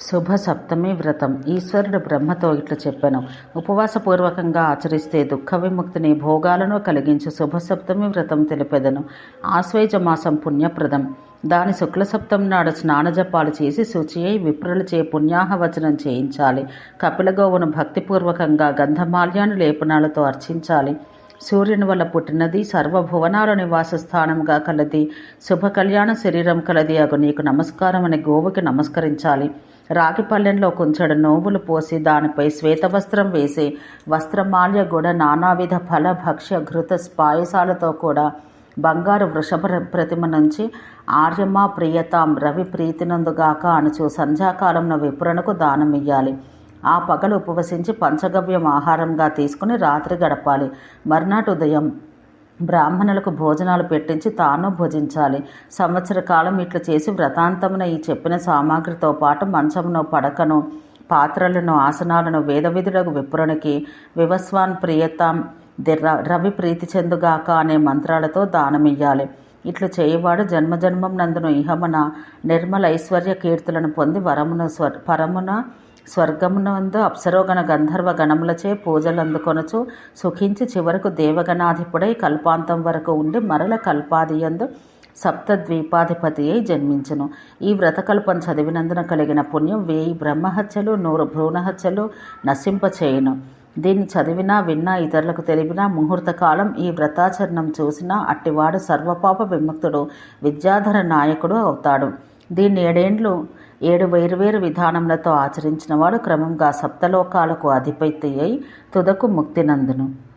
శుభ సప్తమి వ్రతం. ఈశ్వరుడు బ్రహ్మతో ఇట్లు చెప్పెను. ఉపవాసపూర్వకంగా ఆచరిస్తే దుఃఖ విముక్తిని భోగాలను కలిగించు శుభ సప్తమి వ్రతం తెలిపెదను. ఆశ్వయుజ మాసం పుణ్యప్రదం. దాని శుక్ల సప్తమి నాడు స్నానజపాలు చేసి శుచి అయి విప్రులచే పుణ్యాహవచనం చేయించాలి. కపిలగోవును భక్తిపూర్వకంగా గంధమాల్యాను లేపనాలతో అర్చించాలి. సూర్యుని వల్ల పుట్టినది సర్వభువనాల నివాస స్థానంగా కలది. శుభ కళ్యాణ శరీరం కలది. అగు నీకు నమస్కారం అని గోవుకి నమస్కరించాలి. రాగి పల్లెంలో కొంచెడు నోవులు పోసి దానిపై శ్వేతవస్త్రం వేసి వస్త్రమాల్య గుడ నానావిధ ఫల భక్ష్య ఘృత పాయసాలతో కూడా బంగారు వృషభ ప్రతిమ నుంచి ఆర్యమా ప్రియతాం రవి ప్రీతినందుగాక అనుచు సంధ్యాకాలంలో విపురణకు దానమియ్యాలి. ఆ పగలు ఉపవసించి పంచగవ్యం ఆహారంగా తీసుకుని రాత్రి గడపాలి. మర్నాటి ఉదయం బ్రాహ్మణులకు భోజనాలు పెట్టించి తాను భుజించాలి. సంవత్సర కాలం ఇట్లు చేసి వ్రతాంతమున ఈ చెప్పిన సామాగ్రితో పాటు మంచమును పడకను పాత్రలను ఆసనాలను వేదవిధులకు విప్రునికి వివస్వాన్ ప్రియతాం రవి ప్రీతి చెందుగాక అనే మంత్రాలతో దానమియ్యాలి. ఇట్లు చేయవాడు జన్మజన్మం నందును ఇహమున నిర్మల ఐశ్వర్య కీర్తులను పొంది వరమున స్వ పరమున స్వర్గమునందు అప్సరోగణ గంధర్వ గణములచే పూజలు అందుకొనచు సుఖించి చివరకు దేవగణాధిపుడై కల్పాంతం వరకు ఉండి మరల కల్పాదియందు సప్తద్వీపాధిపతి అయి జన్మించును. ఈ వ్రతకల్పం చదివినందున కలిగిన పుణ్యం వేయి బ్రహ్మహత్యలు నూరు భ్రూణహత్యలు నశింపచేయును. దీన్ని చదివినా విన్నా ఇతరులకు తెలిపినా ముహూర్తకాలం ఈ వ్రతాచరణం చూసినా అట్టివాడు సర్వపాప విముక్తుడు విద్యాధర నాయకుడు అవుతాడు. దీన్ని ఏడేండ్లు ఏడు వేరువేరు విధానములతో ఆచరించినవాడు క్రమంగా సప్తలోకాలకు అధిపతి అయి తుదకు ముక్తినందును.